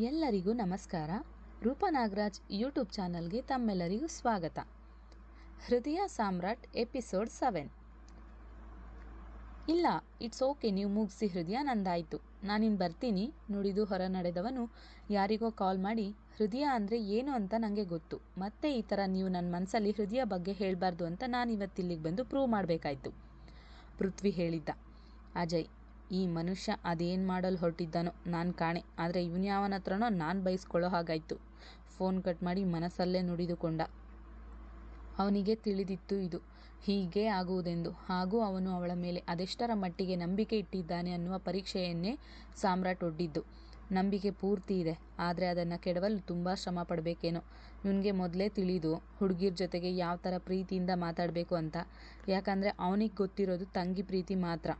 ಎಲ್ಲರಿಗೂ ನಮಸ್ಕಾರ. ರೂಪನಾಗರಾಜ್ ಯೂಟ್ಯೂಬ್ ಚಾನಲ್ಗೆ ತಮ್ಮೆಲ್ಲರಿಗೂ ಸ್ವಾಗತ. Hridaya Samrat episode seven. ಇಲ್ಲ, ಇಟ್ಸ್ ಓಕೆ, ನೀವು ಮುಗಿಸಿ ಹೃದಯ ನಂದಾಯಿತು. ನಾನಿನ್ನು ಬರ್ತೀನಿ. ನುಡಿದು ಹೊರ ನಡೆದವನು ಯಾರಿಗೋ ಕಾಲ್ ಮಾಡಿ, ಹೃದಯ ಅಂದರೆ ಏನು ಅಂತ ನನಗೆ ಗೊತ್ತು. ಮತ್ತೆ ಈ ಥರ ನೀವು ನನ್ನ ಮನಸ್ಸಲ್ಲಿ ಹೃದಯ ಬಗ್ಗೆ ಹೇಳಬಾರ್ದು ಅಂತ ನಾನು ಇವತ್ತಿಲ್ಲಿಗೆ ಬಂದು ಪ್ರೂವ್ ಮಾಡಬೇಕಾಯ್ತು. ಪೃಥ್ವಿ ಹೇಳಿದ್ದ. ಅಜಯ್ ಈ ಮನುಷ್ಯ ಅದೇನು ಮಾಡಲು ಹೊರಟಿದ್ದಾನೋ ನಾನು ಕಾಣೆ. ಆದರೆ ಇವನು ಯಾವನ ಹತ್ರನೋ ನಾನು ಬೈಸ್ಕೊಳ್ಳೋ ಹಾಗಾಯಿತು. ಫೋನ್ ಕಟ್ ಮಾಡಿ ಮನಸ್ಸಲ್ಲೇ ನುಡಿದುಕೊಂಡ. ಅವನಿಗೆ ತಿಳಿದಿತ್ತು ಇದು. ಹೀಗೆ ಆಗುವುದೆಂದು. ಹಾಗೂ ಅವನು ಅವಳ ಮೇಲೆ ಅದೆಷ್ಟರ ಮಟ್ಟಿಗೆ ನಂಬಿಕೆ ಇಟ್ಟಿದ್ದಾನೆ ಅನ್ನುವ ಪರೀಕ್ಷೆಯನ್ನೇ ಸಾಮ್ರಾಟ್ ಒಡ್ಡಿದ್ದು. ನಂಬಿಕೆ ಪೂರ್ತಿ ಇದೆ. ಆದರೆ ಅದನ್ನು ಕೆಡವಲು ತುಂಬ ಶ್ರಮ ಪಡಬೇಕೇನೋ. ನಿನಗೆ ಮೊದಲೇ ತಿಳಿದು ಹುಡುಗಿರ ಜೊತೆಗೆ ಯಾವ ಥರ ಪ್ರೀತಿಯಿಂದ ಮಾತಾಡಬೇಕು ಅಂತ. ಯಾಕಂದರೆ ಅವನಿಗೆ ಗೊತ್ತಿರೋದು ತಂಗಿ ಪ್ರೀತಿ ಮಾತ್ರ.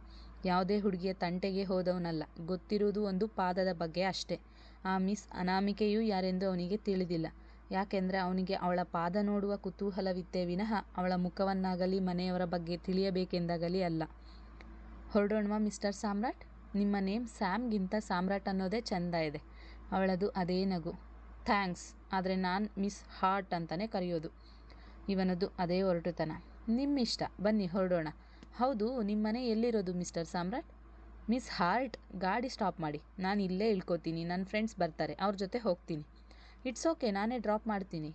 ಯಾವುದೇ ಹುಡುಗಿಯ ತಂಟೆಗೆ ಹೋದವನಲ್ಲ. ಗೊತ್ತಿರುವುದು ಒಂದು ಪಾದದ ಬಗ್ಗೆ ಅಷ್ಟೇ. ಆ ಮಿಸ್ ಅನಾಮಿಕೆಯೂ ಯಾರೆಂದು ಅವನಿಗೆ ತಿಳಿದಿಲ್ಲ. ಯಾಕೆಂದರೆ ಅವನಿಗೆ ಅವಳ ಪಾದ ನೋಡುವ ಕುತೂಹಲವಿತ್ತೇ ವಿನಃ ಅವಳ ಮುಖವನ್ನಾಗಲಿ ಮನೆಯವರ ಬಗ್ಗೆ ತಿಳಿಯಬೇಕೆಂದಾಗಲಿ ಅಲ್ಲ. ಹೊರಡೋಣವಾ ಮಿಸ್ಟರ್ ಸಾಮ್ರಾಟ್? ನಿಮ್ಮ ನೇಮ್ ಸ್ಯಾಮ್ಗಿಂತ ಸಾಮ್ರಾಟ್ ಅನ್ನೋದೇ ಚೆಂದ ಇದೆ. ಅವಳದು ಅದೇ ನಗು. ಥ್ಯಾಂಕ್ಸ್. ಆದರೆ ನಾನು ಮಿಸ್ ಹಾರ್ಟ್ ಅಂತಲೇ ಕರೆಯೋದು. ಇವನದು ಅದೇ ಹೊರಟುತನ ನಿಮ್ಮಿಷ್ಟ. ಬನ್ನಿ, ಹೊರಡೋಣ. ಹೌದು ನಿಮ್ಮ ಮನೆ ಎಲ್ಲಿರೋದು, ಮಿಸ್ಟರ್ ಸಾಮ್ರಾಟ್? ಮಿಸ್ ಹಾರ್ಟ್, ಗಾಡಿ ಸ್ಟಾಪ್ ಮಾಡಿ. ನಾನು ಇಲ್ಲೇ ಇಳ್ಕೊತೀನಿ ನನ್ನ ಫ್ರೆಂಡ್ಸ್ ಬರ್ತಾರೆ, ಅವ್ರ ಜೊತೆ ಹೋಗ್ತೀನಿ. ಇಟ್ಸ್ ಓಕೆ, ನಾನೇ ಡ್ರಾಪ್ ಮಾಡ್ತೀನಿ.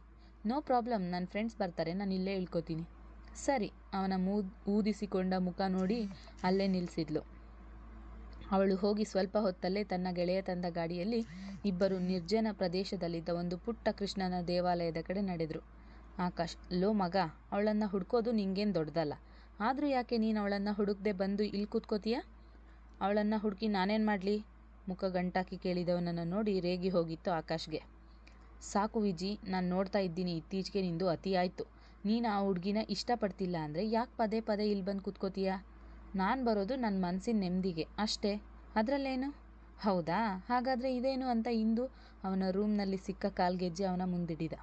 ನೋ ಪ್ರಾಬ್ಲಮ್ ನನ್ನ ಫ್ರೆಂಡ್ಸ್ ಬರ್ತಾರೆ, ನಾನು ಇಲ್ಲೇ ಇಳ್ಕೊತೀನಿ. ಸರಿ, ಅವನ ಮೂದ್, ಊದಿಸಿಕೊಂಡ ಮುಖ ನೋಡಿ ಅಲ್ಲೇ ನಿಲ್ಲಿಸಿದ್ಲು ಅವಳು ಹೋಗಿ ಸ್ವಲ್ಪ ಹೊತ್ತಲ್ಲೇ ತನ್ನ ಗೆಳೆಯ ತಂದ ಗಾಡಿಯಲ್ಲಿ ಇಬ್ಬರು ನಿರ್ಜನ ಪ್ರದೇಶದಲ್ಲಿದ್ದ ಒಂದು ಪುಟ್ಟ ಕೃಷ್ಣನ ದೇವಾಲಯದ ಕಡೆ ನಡೆದರು. ಆಕಾಶ್, ಲೋ ಮಗ, ಅವಳನ್ನು ಹುಡ್ಕೋದು ನಿಂಗೇನು ದೊಡ್ಡದಲ್ಲ. ಆದರೂ ಯಾಕೆ ನೀನು ಅವಳನ್ನು ಹುಡುಕದೆ ಬಂದು ಇಲ್ಲಿ ಕೂತ್ಕೋತೀಯ? ಅವಳನ್ನು ಹುಡುಕಿ ನಾನೇನು ಮಾಡಲಿ? ಮುಖ ಗಂಟಾಕಿ ಕೇಳಿದವನನ್ನು ನೋಡಿ ರೇಗಿ ಹೋಗಿತ್ತು ಆಕಾಶ್ಗೆ. ಸಾಕು ವಿಜಿ, ನಾನು ನೋಡ್ತಾ ಇದ್ದೀನಿ, ಇತ್ತೀಚೆಗೆ ನಿಂದು ಅತಿ ಆಯಿತು. ನೀನು ಆ ಹುಡುಗಿನ ಇಷ್ಟಪಡ್ತಿಲ್ಲ ಅಂದರೆ ಯಾಕೆ ಪದೇ ಪದೇ ಇಲ್ಲಿ ಬಂದು ಕೂತ್ಕೋತೀಯ? ನಾನು ಬರೋದು ನನ್ನ ಮನಸ್ಸಿನ ನೆಮ್ಮದಿಗೆ ಅಷ್ಟೇ. ಅದರಲ್ಲೇನು? ಹೌದಾ? ಹಾಗಾದರೆ ಇದೇನು ಅಂತ ಇಂದು ಅವನ ರೂಮ್ನಲ್ಲಿ ಸಿಕ್ಕ ಕಾಲ್ಗೆಜ್ಜೆ ಅವನ ಮುಂದಿಡಿದ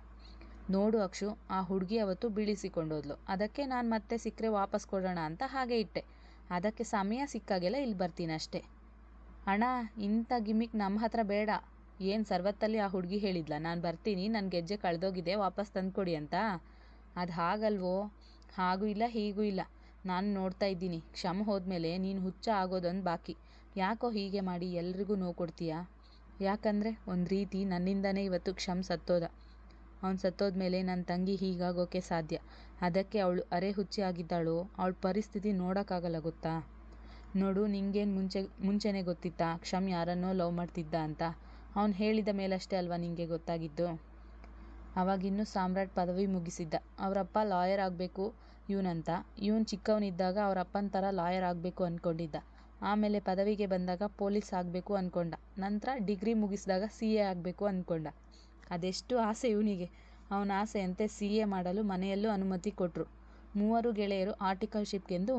ನೋಡು ಅಕ್ಷು, ಆ ಹುಡುಗಿ ಅವತ್ತು ಬೀಳಿಸಿಕೊಂಡೋದ್ಲು. ಅದಕ್ಕೆ ನಾನು ಮತ್ತೆ ಸಿಕ್ಕರೆ ವಾಪಸ್ ಕೊಡೋಣ ಅಂತ ಹಾಗೆ ಇಟ್ಟೆ. ಅದಕ್ಕೆ ಸಮಯ ಸಿಕ್ಕಾಗೆಲ್ಲ ಇಲ್ಲಿ ಬರ್ತೀನಿ ಅಷ್ಟೇ ಅಣ್ಣ, ಇಂಥ ಗಿಮಿಕ್ ನಮ್ಮ ಹತ್ರ ಬೇಡ. ಏನು ಸರ್ವತ್ತಲ್ಲಿ ಆ ಹುಡುಗಿ ಹೇಳಿದ್ಲ? ನಾನು ಬರ್ತೀನಿ ನನ್ನ ಗೆಜ್ಜೆ ಕಳೆದೋಗಿದೆ, ವಾಪಸ್ ತಂದುಕೊಡಿ ಅಂತ. ಅದು ಹಾಗಲ್ವೋ? ಹಾಗೂ ಇಲ್ಲ, ಹೀಗೂ ಇಲ್ಲ. ನಾನು ನೋಡ್ತಾ ಇದ್ದೀನಿ. ಕ್ಷಮ ಹೋದ್ಮೇಲೆ ನೀನು ಹುಚ್ಚ ಆಗೋದೊಂದು ಬಾಕಿ. ಯಾಕೋ ಹೀಗೆ ಮಾಡಿ ಎಲ್ರಿಗೂ ನೋವು ಕೊಡ್ತೀಯಾ? ಯಾಕಂದರೆ ಒಂದು ರೀತಿ ನನ್ನಿಂದನೇ ಇವತ್ತು ಕ್ಷಮ್ ಸತ್ತೋದ. ಅವ್ನು ಸತ್ತೋದ್ಮೇಲೆ ನನ್ನ ತಂಗಿ ಹೀಗಾಗೋಕೆ ಸಾಧ್ಯ. ಅದಕ್ಕೆ ಅವಳು ಅರೆ ಹುಚ್ಚಿ ಆಗಿದ್ದಾಳು ಅವಳ ಪರಿಸ್ಥಿತಿ ನೋಡೋಕ್ಕಾಗಲ್ಲ ಗೊತ್ತಾ? ನೋಡು, ನಿಂಗೇನು ಮುಂಚೆ, ಮುಂಚೆನೇ ಗೊತ್ತಿತ್ತಾ? ಕ್ಷಮ್, ಯಾರನ್ನೋ ಲವ್ ಮಾಡ್ತಿದ್ದ ಅಂತ. ಅವ್ನು ಹೇಳಿದ ಮೇಲಷ್ಟೇ ಅಲ್ವಾ ನಿಂಗೆ ಗೊತ್ತಾಗಿದ್ದು? ಅವಾಗಿನ್ನೂ ಸಾಮ್ರಾಟ್ ಪದವಿ ಮುಗಿಸಿದ್ದ. ಅವರಪ್ಪ ಲಾಯರ್ ಆಗಬೇಕು ಇವನಂತ. ಇವನು ಚಿಕ್ಕವನಿದ್ದಾಗ ಅವರಪ್ಪನ ಥರ ಲಾಯರ್ ಆಗಬೇಕು ಅಂದ್ಕೊಂಡಿದ್ದ ಆಮೇಲೆ ಪದವಿಗೆ ಬಂದಾಗ ಪೊಲೀಸ್ ಆಗಬೇಕು ಅಂದ್ಕೊಂಡ ನಂತರ ಡಿಗ್ರಿ ಮುಗಿಸಿದಾಗ ಸಿ ಎ ಆಗಬೇಕು ಅಂದ್ಕೊಂಡ ಅದೆಷ್ಟು ಆಸೆ ಇವನಿಗೆ. ಅವನ ಆಸೆಯಂತೆ ಸಿ ಎ ಮಾಡಲು ಮನೆಯಲ್ಲೂ ಅನುಮತಿ ಕೊಟ್ಟರು ಮೂವರು ಗೆಳೆಯರು ಆರ್ಟಿಕಲ್ಶಿಪ್ಗೆಂದು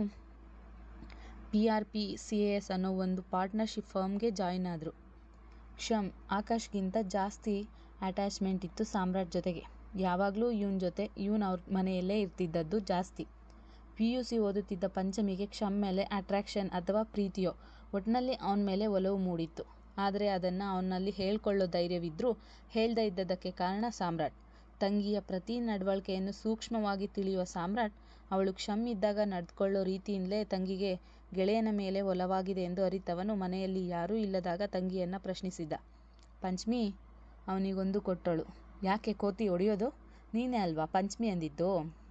P R P C A S ಅನ್ನೋ ಒಂದು ಪಾರ್ಟ್ನರ್ಶಿಪ್ ಫರ್ಮ್ಗೆ ಜಾಯಿನ್ ಆದರು. ಕ್ಷಮ್, ಆಕಾಶ್ಗಿಂತ ಜಾಸ್ತಿ ಅಟ್ಯಾಚ್ಮೆಂಟ್ ಇತ್ತು ಸಾಮ್ರಾಟ್ ಜೊತೆಗೆ. ಯಾವಾಗಲೂ ಇವನ ಜೊತೆ, ಇವನ್ ಅವ್ರ ಮನೆಯಲ್ಲೇ ಇರ್ತಿದ್ದದ್ದು ಜಾಸ್ತಿ. ಪಿ ಯು ಸಿ ಓದುತ್ತಿದ್ದ ಪಂಚಮಿಗೆ ಕ್ಷಮ್ ಮೇಲೆ ಅಟ್ರಾಕ್ಷನ್ ಅಥವಾ ಪ್ರೀತಿಯೋ ಒಟ್ಟಿನಲ್ಲಿ ಅವನ ಮೇಲೆ ಒಲವು ಮೂಡಿತ್ತು. ಆದರೆ ಅದನ್ನು ಅವನಲ್ಲಿ ಹೇಳ್ಕೊಳ್ಳೋ ಧೈರ್ಯವಿದ್ದರೂ ಹೇಳ್ದೇ ಇದ್ದದಕ್ಕೆ ಕಾರಣ ಸಾಮ್ರಾಟ್. ತಂಗಿಯ ಪ್ರತಿ ನಡವಳಿಕೆಯನ್ನು ಸೂಕ್ಷ್ಮವಾಗಿ ತಿಳಿಯುವ ಸಾಮ್ರಾಟ್, ಅವಳು ಕ್ಷಮ್ ಇದ್ದಾಗ ನಡೆದುಕೊಳ್ಳೋ ರೀತಿಯಿಂದಲೇ ತಂಗಿಗೆ ಗೆಳೆಯನ ಮೇಲೆ ಒಲವಾಗಿದೆ ಎಂದು ಅರಿತವನು ಮನೆಯಲ್ಲಿ ಯಾರೂ ಇಲ್ಲದಾಗ ತಂಗಿಯನ್ನು ಪ್ರಶ್ನಿಸಿದ್ದ ಪಂಚಮಿ, ಅವನಿಗೊಂದು ಕೊಟ್ಟಳು. ಯಾಕೆ ಕೋತಿ ಒಡೆಯೋದು? ನೀನೇ ಅಲ್ವಾ ಪಂಚಮಿ ಅಂದಿದ್ದು?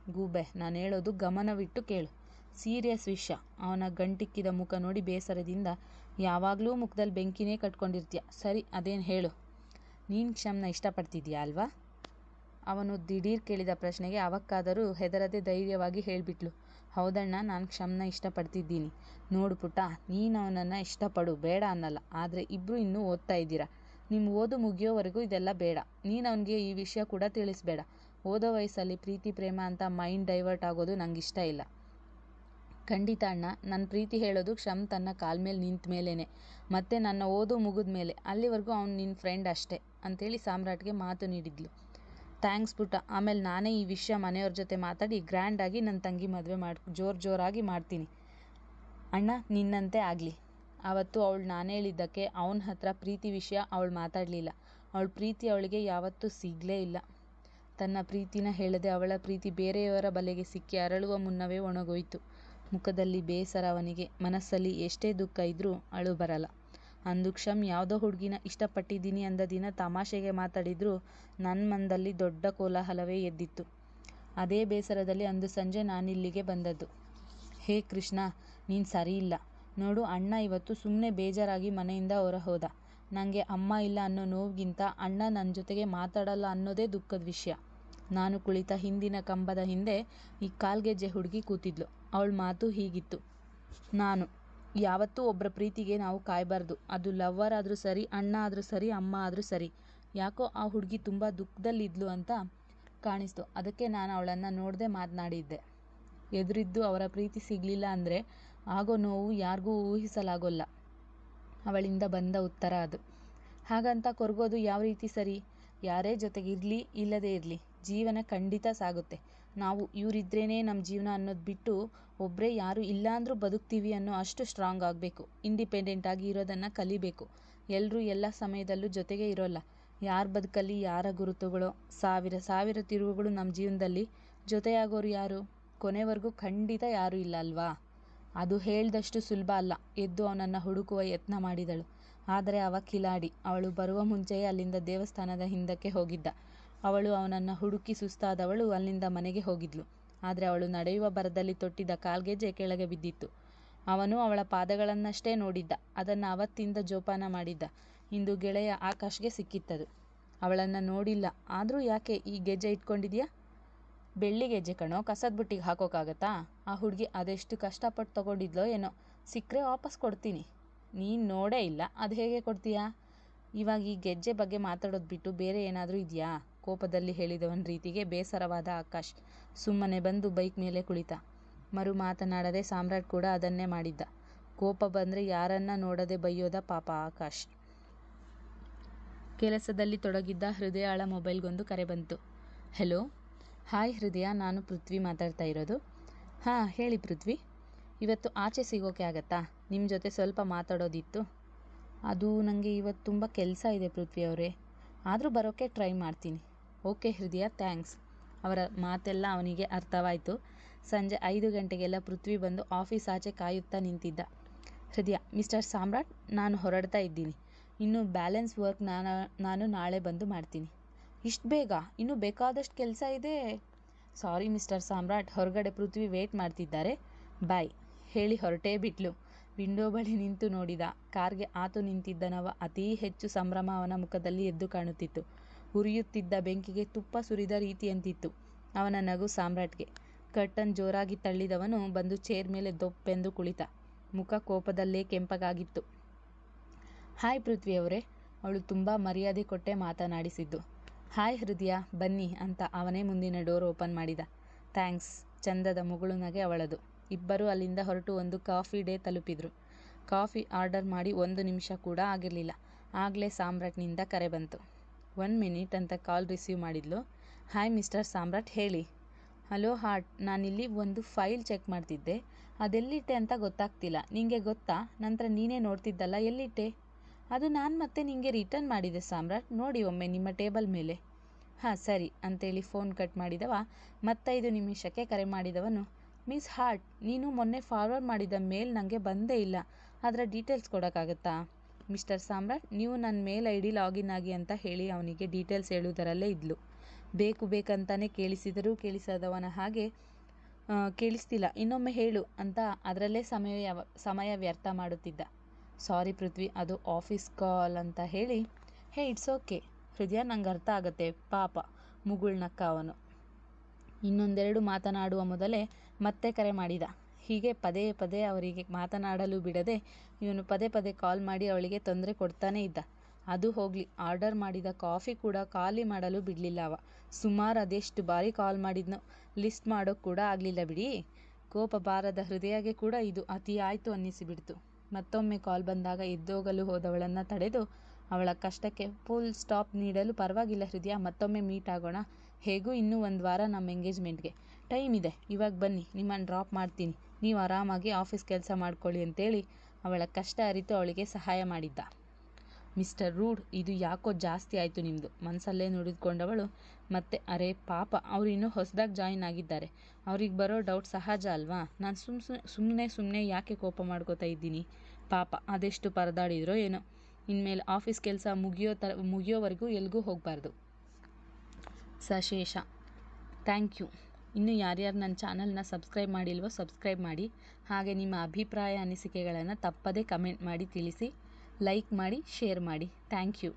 ಗೂಬೆ, ನಾನು ಹೇಳೋದು ಗಮನವಿಟ್ಟು ಕೇಳು. ಸೀರಿಯಸ್ ವಿಷಯ ಅವನ ಗಂಟಿಕ್ಕಿದ ಮುಖ ನೋಡಿ ಬೇಸರದಿಂದ ಯಾವಾಗಲೂ ಮುಖದಲ್ಲಿ ಬೆಂಕಿನೇ ಕಟ್ಕೊಂಡಿರ್ತೀಯ. ಸರಿ, ಅದೇನು ಹೇಳು. ನೀನು ಕ್ಷಮನ ಇಷ್ಟಪಡ್ತಿದ್ಯಾ ಅಲ್ವಾ? ಅವನು ದಿಢೀರ್ ಕೇಳಿದ ಪ್ರಶ್ನೆಗೆ ಅವಕ್ಕಾದರೂ ಹೆದರದೆ ಧೈರ್ಯವಾಗಿ ಹೇಳಿಬಿಟ್ಲು. ಹೌದಣ್ಣ, ನಾನು ಕ್ಷಮನ ಇಷ್ಟಪಡ್ತಿದ್ದೀನಿ. ನೋಡು ಪುಟ್ಟ, ನೀನು ಅವನನ್ನು ಇಷ್ಟಪಡು, ಬೇಡ ಅನ್ನಲ್ಲ. ಆದರೆ ಇಬ್ಬರು ಇನ್ನೂ ಓದ್ತಾ ಇದ್ದೀರಾ. ನಿಮ್ಮ ಓದು ಮುಗಿಯೋವರೆಗೂ ಇದೆಲ್ಲ ಬೇಡ. ನೀನು ಅವನಿಗೆ ಈ ವಿಷಯ ಕೂಡ ತಿಳಿಸ್ಬೇಡ. ಓದೋ ವಯಸ್ಸಲ್ಲಿ ಪ್ರೀತಿ, ಪ್ರೇಮ ಅಂತ ಮೈಂಡ್ ಡೈವರ್ಟ್ ಆಗೋದು ನನಗಿಷ್ಟ ಇಲ್ಲ. ಖಂಡಿತ ಅಣ್ಣ ನನ್ನ ಪ್ರೀತಿ ಹೇಳೋದು ಕ್ಷಮ್ ತನ್ನ ಕಾಲ್ ಮೇಲೆ ನಿಂತ ಮೇಲೇ ಮತ್ತೆ ನನ್ನ ಓದು ಮುಗಿದ ಮೇಲೆ, ಅಲ್ಲಿವರೆಗೂ ಅವ್ನು ನಿನ್ನ ಫ್ರೆಂಡ್ ಅಷ್ಟೇ ಅಂಥೇಳಿ ಸಾಮ್ರಾಟ್ಗೆ ಮಾತು ನೀಡಿದ್ಲು. ಥ್ಯಾಂಕ್ಸ್ ಪುಟ್ಟ, ಆಮೇಲೆ ನಾನೇ ಈ ವಿಷಯ ಮನೆಯವ್ರ ಜೊತೆ ಮಾತಾಡಿ ಗ್ರ್ಯಾಂಡಾಗಿ ನನ್ನ ತಂಗಿ ಮದುವೆ ಮಾಡಿ, ಜೋರು ಜೋರಾಗಿ ಮಾಡ್ತೀನಿ. ಅಣ್ಣ, ನಿನ್ನಂತೆ ಆಗಲಿ. ಆವತ್ತು ಅವಳು ನಾನೇಳಿದ್ದಕ್ಕೆ ಅವನ ಹತ್ರ ಪ್ರೀತಿ ವಿಷಯ ಅವಳು ಮಾತಾಡಲಿಲ್ಲ. ಅವಳ ಪ್ರೀತಿ ಅವಳಿಗೆ ಯಾವತ್ತೂ ಸಿಗಲೇ ಇಲ್ಲ. ತನ್ನ ಪ್ರೀತಿನ ಹೇಳದೆ ಅವಳ ಪ್ರೀತಿ ಬೇರೆಯವರ ಬಲೆಗೆ ಸಿಕ್ಕಿ ಅರಳುವ ಮುನ್ನವೇ ಒಣಗೋಯ್ತು. ಮುಖದಲ್ಲಿ ಬೇಸರ ಅವನಿಗೆ. ಮನಸ್ಸಲ್ಲಿ ಎಷ್ಟೇ ದುಃಖ ಇದ್ರೂ ಅಳು ಬರಲ್ಲ. ಅಂದು ಕ್ಷಮ್ ಯಾವುದೋ ಹುಡುಗಿನ ಇಷ್ಟಪಟ್ಟಿದ್ದೀನಿ ಅಂದ ದಿನ ತಮಾಷೆಗೆ ಮಾತಾಡಿದ್ರು ನನ್ನ ಮನದಲ್ಲಿ ದೊಡ್ಡ ಕೋಲಾಹಲವೇ ಎದ್ದಿತ್ತು. ಅದೇ ಬೇಸರದಲ್ಲಿ ಅಂದು ಸಂಜೆ ನಾನಿಲ್ಲಿಗೆ ಬಂದದ್ದು. ಹೇ ಕೃಷ್ಣ, ನೀನು ಸರಿಯಿಲ್ಲ ನೋಡು, ಅಣ್ಣ ಇವತ್ತು ಸುಮ್ಮನೆ ಬೇಜಾರಾಗಿ ಮನೆಯಿಂದ ಹೊರ ಹೋದ ನನಗೆ ಅಮ್ಮ ಇಲ್ಲ ಅನ್ನೋ ನೋವಿಗಿಂತ ಅಣ್ಣ ನನ್ನ ಜೊತೆಗೆ ಮಾತಾಡಲ್ಲ ಅನ್ನೋದೇ ದುಃಖದ ವಿಷಯ. ನಾನು ಕುಳಿತ ಹಿಂದಿನ ಕಂಬದ ಹಿಂದೆ ಈ ಕಾಲ್ಗೆಜ್ಜೆ ಹುಡುಗಿ ಕೂತಿದ್ಲು. ಅವಳ ಮಾತು ಹೀಗಿತ್ತು. ನಾನು, ಯಾವತ್ತೂ ಒಬ್ಬರ ಪ್ರೀತಿಗೆ ನಾವು ಕಾಯಬಾರ್ದು. ಅದು ಲವ್ವರ್ ಆದರೂ ಸರಿ, ಅಣ್ಣ ಆದರೂ ಸರಿ, ಅಮ್ಮ ಆದರೂ ಸರಿ. ಯಾಕೋ ಆ ಹುಡುಗಿ ತುಂಬ ದುಃಖದಲ್ಲಿದ್ಲು ಅಂತ ಕಾಣಿಸ್ತು. ಅದಕ್ಕೆ ನಾನು ಅವಳನ್ನು ನೋಡದೆ ಮಾತನಾಡಿದ್ದೆ. ಎದುರಿದ್ದು ಅವರ ಪ್ರೀತಿ ಸಿಗಲಿಲ್ಲ ಅಂದರೆ ಆಗೋ ನೋವು ಯಾರಿಗೂ ಊಹಿಸಲಾಗೋಲ್ಲ. ಅವಳಿಂದ ಬಂದ ಉತ್ತರ ಅದು. ಹಾಗಂತ ಕೊರಗೋದು ಯಾವ ರೀತಿ ಸರಿ? ಯಾರೇ ಜೊತೆಗಿರಲಿ, ಇಲ್ಲದೇ ಇರಲಿ. ಜೀವನ ಖಂಡಿತ ಸಾಗುತ್ತೆ. ನಾವು ಇವರಿದ್ರೇ ನಮ್ಮ ಜೀವನ ಅನ್ನೋದು ಬಿಟ್ಟು ಒಬ್ಬರೇ ಯಾರು ಇಲ್ಲ ಅಂದರೂ ಬದುಕ್ತೀವಿ ಅನ್ನೋ ಅಷ್ಟು ಸ್ಟ್ರಾಂಗ್ ಆಗಬೇಕು. ಇಂಡಿಪೆಂಡೆಂಟ್ ಆಗಿ ಇರೋದನ್ನು ಕಲಿಬೇಕು. ಎಲ್ಲರೂ ಎಲ್ಲ ಸಮಯದಲ್ಲೂ ಜೊತೆಗೆ ಇರೋಲ್ಲ. ಯಾರ ಬದುಕಲ್ಲಿ ಯಾರ ಗುರುತುಗಳೋ? ಸಾವಿರ ಸಾವಿರ ತಿರುವುಗಳು ನಮ್ಮ ಜೀವನದಲ್ಲಿ. ಜೊತೆಯಾಗೋರು ಯಾರು? ಕೊನೆವರೆಗೂ ಖಂಡಿತ ಯಾರೂ ಇಲ್ಲ ಅಲ್ವಾ? ಅದು ಹೇಳ್ದಷ್ಟು ಸುಲಭ ಅಲ್ಲ. ಎದ್ದು ಅವನನ್ನು ಹುಡುಕುವ ಯತ್ನ ಮಾಡಿದಳು. ಆದರೆ ಅವ ಕಿಲಾಡಿ. ಅವಳು ಬರುವ ಮುಂಚೆಯೇ ಅಲ್ಲಿಂದ ದೇವಸ್ಥಾನದ ಹಿಂದಕ್ಕೆ ಹೋಗಿದ್ದ. ಅವಳು ಅವನನ್ನು ಹುಡುಕಿ ಸುಸ್ತಾದವಳು ಅಲ್ಲಿಂದ ಮನೆಗೆ ಹೋಗಿದ್ಲು. ಆದರೆ ಅವಳು ನಡೆಯುವ ಬರದಲ್ಲಿ ತೊಟ್ಟಿದ್ದ ಕಾಲ್ಗೆಜ್ಜೆ ಕೆಳಗೆ ಬಿದ್ದಿತ್ತು. ಅವನು ಅವಳ ಪಾದಗಳನ್ನಷ್ಟೇ ನೋಡಿದ್ದ. ಅದನ್ನು ಅವತ್ತಿಂದ ಜೋಪಾನ ಮಾಡಿದ್ದ. ಇಂದು ಗೆಳೆಯ ಆಕಾಶ್ಗೆ ಸಿಕ್ಕಿತ್ತದು. ಅವಳನ್ನು ನೋಡಿಲ್ಲ. ಆದರೂ ಯಾಕೆ ಈ ಗೆಜ್ಜೆ ಇಟ್ಕೊಂಡಿದ್ಯಾ? ಬೆಳ್ಳಿ ಗೆಜ್ಜೆ ಕಣೋ, ಕಸದ ಬುಟ್ಟಿಗೆ ಹಾಕೋಕ್ಕಾಗತ್ತಾ ಆ ಹುಡುಗಿ ಅದೆಷ್ಟು ಕಷ್ಟಪಟ್ಟು ತಗೊಂಡಿದ್ಲೋ ಏನೋ. ಸಿಕ್ಕರೆ ವಾಪಸ್ ಕೊಡ್ತೀನಿ. ನೀನು ನೋಡೇ ಇಲ್ಲ. ಅದು ಹೇಗೆ ಕೊಡ್ತೀಯಾ? ಇವಾಗ ಈ ಗೆಜ್ಜೆ ಬಗ್ಗೆ ಮಾತಾಡೋದು ಬಿಟ್ಟು ಬೇರೆ ಏನಾದರೂ ಇದೆಯಾ? ಕೋಪದಲ್ಲಿ ಹೇಳಿದವನ ರೀತಿಗೆ ಬೇಸರವಾದ ಆಕಾಶ್ ಸುಮ್ಮನೆ ಬಂದು ಬೈಕ್ ಮೇಲೆ ಕುಳಿತ. ಮರು ಮಾತನಾಡದೆ ಸಾಮ್ರಾಟ್ ಕೂಡ ಅದನ್ನೇ ಮಾಡಿದ್ದ. ಕೋಪ ಬಂದರೆ ಯಾರನ್ನ ನೋಡದೆ ಬೈಯೋದ ಪಾಪ ಆಕಾಶ್. ಕೆಲಸದಲ್ಲಿ ತೊಡಗಿದ್ದ ಹೃದಯಾಳ ಮೊಬೈಲ್ಗೊಂದು ಕರೆ ಬಂತು. ಹೆಲೋ, ಹಾಯ್ ಹೃದಯ, ನಾನು ಪೃಥ್ವಿ ಮಾತಾಡ್ತಾ ಇರೋದು. ಹಾಂ, ಹೇಳಿ ಪೃಥ್ವಿ. ಇವತ್ತು ಆಚೆ ಸಿಗೋಕೆ ಆಗತ್ತಾ? ನಿಮ್ಮ ಜೊತೆ ಸ್ವಲ್ಪ ಮಾತಾಡೋದಿತ್ತು. ಅದು ನನಗೆ ಇವತ್ತು ತುಂಬ ಕೆಲಸ ಇದೆ ಪೃಥ್ವಿ ಅವರೇ. ಆದರೂ ಬರೋಕ್ಕೆ ಟ್ರೈ ಮಾಡ್ತೀನಿ. ಓಕೆ ಹೃದಯ, ಥ್ಯಾಂಕ್ಸ್. ಅವರ ಮಾತೆಲ್ಲ ಅವನಿಗೆ ಅರ್ಥವಾಯಿತು. ಸಂಜೆ ಐದು ಗಂಟೆಗೆಲ್ಲ ಪೃಥ್ವಿ ಬಂದು ಆಫೀಸ್ ಆಚೆ ಕಾಯುತ್ತಾ ನಿಂತಿದ್ದ. ಹೃದಯ, ಮಿಸ್ಟರ್ ಸಾಮ್ರಾಟ್, ನಾನು ಹೊರಡ್ತಾ ಇದ್ದೀನಿ. ಇನ್ನು ಬ್ಯಾಲೆನ್ಸ್ ವರ್ಕ್ ನಾನು ನಾನು ನಾಳೆ ಬಂದು ಮಾಡ್ತೀನಿ. ಇಷ್ಟು ಬೇಗ? ಇನ್ನೂ ಬೇಕಾದಷ್ಟು ಕೆಲಸ ಇದೆ? ಸಾರಿ ಮಿಸ್ಟರ್ ಸಾಮ್ರಾಟ್, ಹೊರಗಡೆ ಪೃಥ್ವಿ ವೇಟ್ ಮಾಡ್ತಿದ್ದಾರೆ. ಬಾಯ್, ಹೇಳಿ ಹೊರಟೇ ಬಿಟ್ಲು. ವಿಂಡೋ ಬಳಿ ನಿಂತು ನೋಡಿದ. ಕಾರ್ಗೆ ಆತು ನಿಂತಿದ್ದನವ ಅತೀ ಹೆಚ್ಚು ಸಂಭ್ರಮ ಅವನ ಮುಖದಲ್ಲಿ ಎದ್ದು ಕಾಣುತ್ತಿತ್ತು. ಉರಿಯುತ್ತಿದ್ದ ಬೆಂಕಿಗೆ ತುಪ್ಪ ಸುರಿದ ರೀತಿಯಂತಿತ್ತು. ಅವನ ನಗು ಸಾಮ್ರಾಟ್ಗೆ. ಕರ್ಟನ್ ಜೋರಾಗಿ ತಳ್ಳಿದವನು ಬಂದು ಚೇರ್ ಮೇಲೆ ದೊಪ್ಪೆಂದು ಕುಳಿತ. ಮುಖ ಕೋಪದಲ್ಲೇ ಕೆಂಪಗಾಗಿತ್ತು. ಹಾಯ್ ಪೃಥ್ವಿ ಅವರೇ ಅವಳು ತುಂಬ ಮರ್ಯಾದೆ ಕೊಟ್ಟೆ ಮಾತನಾಡಿಸಿದ್ದು. ಹಾಯ್ ಹೃದಯ, ಬನ್ನಿ ಅಂತ ಅವನೇ ಮುಂದಿನ ಡೋರ್ ಓಪನ್ ಮಾಡಿದ. ಥ್ಯಾಂಕ್ಸ್, ಚಂದದ ಮುಗುಳು ನಗೆ ಅವಳದು. ಇಬ್ಬರೂ ಅಲ್ಲಿಂದ ಹೊರಟು ಒಂದು ಕಾಫಿ ಡೇ ತಲುಪಿದ್ರು. ಕಾಫಿ ಆರ್ಡರ್ ಮಾಡಿ ಒಂದು ನಿಮಿಷ ಕೂಡ ಆಗಿರಲಿಲ್ಲ. ಆಗಲೇ ಸಾಮ್ರಾಟ್ನಿಂದ ಕರೆ ಬಂತು. ಒನ್ ಮಿನಿಟ್ ಅಂತ ಕಾಲ್ ರಿಸೀವ್ ಮಾಡಿದ್ಲು. ಹಾಯ್ ಮಿಸ್ಟರ್ ಸಾಮ್ರಾಟ್, ಹೇಳಿ. ಹಲೋ ಹಾರ್ಟ್, ನಾನಿಲ್ಲಿ ಒಂದು ಫೈಲ್ ಚೆಕ್ ಮಾಡ್ತಿದ್ದೆ. ಅದೆಲ್ಲಿಟ್ಟೆ ಅಂತ ಗೊತ್ತಾಗ್ತಿಲ್ಲ. ನಿಂಗೆ ಗೊತ್ತಾ? ನಂತರ ನೀನೇ ನೋಡ್ತಿದ್ದಲ್ಲ, ಎಲ್ಲಿಟ್ಟೆ? ಅದು ನಾನು ಮತ್ತೆ ನಿಮಗೆ ರಿಟರ್ನ್ ಮಾಡಿದೆ ಸಾಮ್ರಾಟ್. ನೋಡಿ ಒಮ್ಮೆ ನಿಮ್ಮ ಟೇಬಲ್ ಮೇಲೆ. ಹಾಂ, ಸರಿ, ಅಂತೇಳಿ ಫೋನ್ ಕಟ್ ಮಾಡಿದವ. ಮತ್ತೈದು ನಿಮಿಷಕ್ಕೆ ಕರೆ ಮಾಡಿದವನು. ಮಿಸ್ ಹಾರ್ಟ್, ನೀನು ಮೊನ್ನೆ ಫಾರ್ವರ್ಡ್ ಮಾಡಿದ ಮೇಲ್ ನನಗೆ ಬಂದೇ ಇಲ್ಲ. ಅದರ ಡೀಟೇಲ್ಸ್ ಕೊಡೋಕ್ಕಾಗತ್ತಾ? ಮಿಸ್ಟರ್ ಸಾಮ್ರಾಟ್, ನೀವು ನನ್ನ ಮೇಲ್ ಐ ಡಿ ಲಾಗಿನ್ ಆಗಿ ಅಂತ ಹೇಳಿ ಅವನಿಗೆ ಡೀಟೇಲ್ಸ್ ಹೇಳುವುದರಲ್ಲೇ ಇದ್ಲು. ಬೇಕು ಬೇಕಂತಾನೆ ಕೇಳಿಸಿದರೂ ಕೇಳಿಸದವನ ಹಾಗೆ ಕೇಳಿಸ್ತಿಲ್ಲ. ಇನ್ನೊಮ್ಮೆ ಹೇಳು ಅಂತ ಅದರಲ್ಲೇ ಸಮಯ ಸಮಯ ವ್ಯರ್ಥ ಮಾಡುತ್ತಿದ್ದ. ಸಾರಿ ಪೃಥ್ವಿ, ಅದು ಆಫೀಸ್ ಕಾಲ್ ಅಂತ ಹೇಳಿ, ಹೇ, ಇಟ್ಸ್ ಓಕೆ. ಹೃದಯ ನಂಗೆ ಅರ್ಥ ಆಗುತ್ತೆ, ಪಾಪ, ಮುಗುಳ್ನಕ್ಕ ಅವನು. ಇನ್ನೊಂದೆರಡು ಮಾತನಾಡುವ ಮೊದಲೇ ಮತ್ತೆ ಕರೆ ಮಾಡಿದ. ಹೀಗೆ ಪದೇ ಪದೇ ಅವರಿಗೆ ಮಾತನಾಡಲು ಬಿಡದೆ ಇವನು ಪದೇ ಪದೇ ಕಾಲ್ ಮಾಡಿ ಅವಳಿಗೆ ತೊಂದರೆ ಕೊಡ್ತಾನೇ ಇದ್ದ. ಅದು ಹೋಗಲಿ, ಆರ್ಡರ್ ಮಾಡಿದ ಕಾಫಿ ಕೂಡ ಖಾಲಿ ಮಾಡಲು ಬಿಡಲಿಲ್ಲ ಅವ. ಸುಮಾರು ಅದೆಷ್ಟು ಬಾರಿ ಕಾಲ್ ಮಾಡಿದ್ನೋ, ಲಿಸ್ಟ್ ಮಾಡೋಕೆ ಕೂಡ ಆಗಲಿಲ್ಲ ಬಿಡಿ. ಕೋಪ ಬಾರದ ಹೃದಯಗೆ ಕೂಡ ಇದು ಅತಿ ಆಯಿತು ಅನ್ನಿಸಿಬಿಡ್ತು. ಮತ್ತೊಮ್ಮೆ ಕಾಲ್ ಬಂದಾಗ ಎದ್ದೋಗಲು ಹೋದವಳನ್ನು ತಡೆದು ಅವಳ ಕಷ್ಟಕ್ಕೆ ಫುಲ್ ಸ್ಟಾಪ್ ನೀಡಲು ಪರವಾಗಿಲ್ಲ ಹೃದಯ, ಮತ್ತೊಮ್ಮೆ ಮೀಟ್ ಆಗೋಣ. ಹೇಗೂ ಇನ್ನೂ ಒಂದು ವಾರ ನಮ್ಮ ಎಂಗೇಜ್ಮೆಂಟ್ಗೆ ಟೈಮ್ ಇದೆ, ಇವಾಗ ಬನ್ನಿ ನಿಮ್ಮನ್ನು ಡ್ರಾಪ್ ಮಾಡ್ತೀನಿ. ನೀವು ಆರಾಮಾಗಿ ಆಫೀಸ್ ಕೆಲಸ ಮಾಡ್ಕೊಳ್ಳಿ ಅಂತೇಳಿ ಅವಳ ಕಷ್ಟ ಅರಿತು ಅವಳಿಗೆ ಸಹಾಯ ಮಾಡಿದ್ದ. ಮಿಸ್ಟರ್ ರೂಡ್, ಇದು ಯಾಕೋ ಜಾಸ್ತಿ ಆಯಿತು ನಿಮ್ಮದು ಮನಸ್ಸಲ್ಲೇ ನುಡಿದುಕೊಂಡವಳು. ಮತ್ತೆ, ಅರೆ ಪಾಪ, ಅವರು ಇನ್ನೂ ಹೊಸದಾಗಿ ಜಾಯಿನ್ ಆಗಿದ್ದಾರೆ. ಅವ್ರಿಗೆ ಬರೋ ಡೌಟ್ ಸಹಜ ಅಲ್ವಾ? ನಾನು ಸುಮ್ ಸುಮ್ಮನೆ ಸುಮ್ಮನೆ ಯಾಕೆ ಕೋಪ ಮಾಡ್ಕೋತಾ ಇದ್ದೀನಿ? ಪಾಪ, ಅದೆಷ್ಟು ಪರದಾಡಿದ್ರೋ ಏನೋ. ಇನ್ಮೇಲೆ ಆಫೀಸ್ ಕೆಲಸ ಮುಗಿಯೋ ತರ ಮುಗಿಯೋವರೆಗೂ ಎಲ್ಲಿಗೂ ಹೋಗಬಾರ್ದು. ಸಶೇಷ. Thank you. ಇನ್ನು ಯಾರ್ಯಾರು ನನ್ನ ಚಾನಲ್ನ ಸಬ್ಸ್ಕ್ರೈಬ್ ಮಾಡಿಲ್ವೋ ಸಬ್ಸ್ಕ್ರೈಬ್ ಮಾಡಿ. ಹಾಗೆ ನಿಮ್ಮ ಅಭಿಪ್ರಾಯ, ಅನಿಸಿಕೆಗಳನ್ನು ತಪ್ಪದೇ ಕಮೆಂಟ್ ಮಾಡಿ ತಿಳಿಸಿ. ಲೈಕ್ ಮಾಡಿ, ಶೇರ್ ಮಾಡಿ. Thank you.